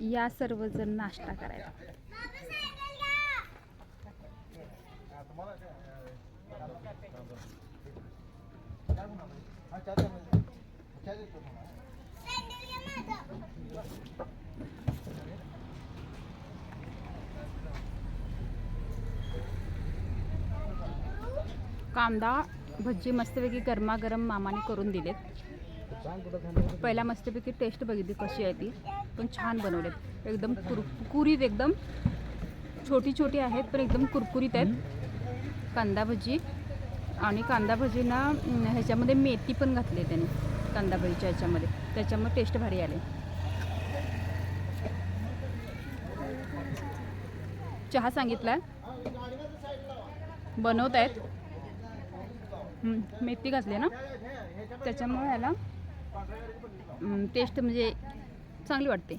या सर्वजण नाश्ता करायला. कांदा भजी मस्तपैकी गरमागरम मामाने करून दिलेत. पहिला मस्तपैकी टेस्ट बघितली कशी आहे ती. पण छान बनवलेत. एकदम कुरकुरीत एकदम छोटी छोटी आहेत पण एकदम कुरकुरीत आहेत. कांदा भजी आणि कांदा भजीना ह्याच्यामध्ये मेथी पण घातली आहे त्याने कांदा भजीच्या ह्याच्यामध्ये. त्याच्यामुळे टेस्ट भारी आले. चहा सांगितला बनवत आहेत. मेथी घातली ना? त्याच्यामुळे ह्याला टेस्ट म्हणजे चांगली वाटते.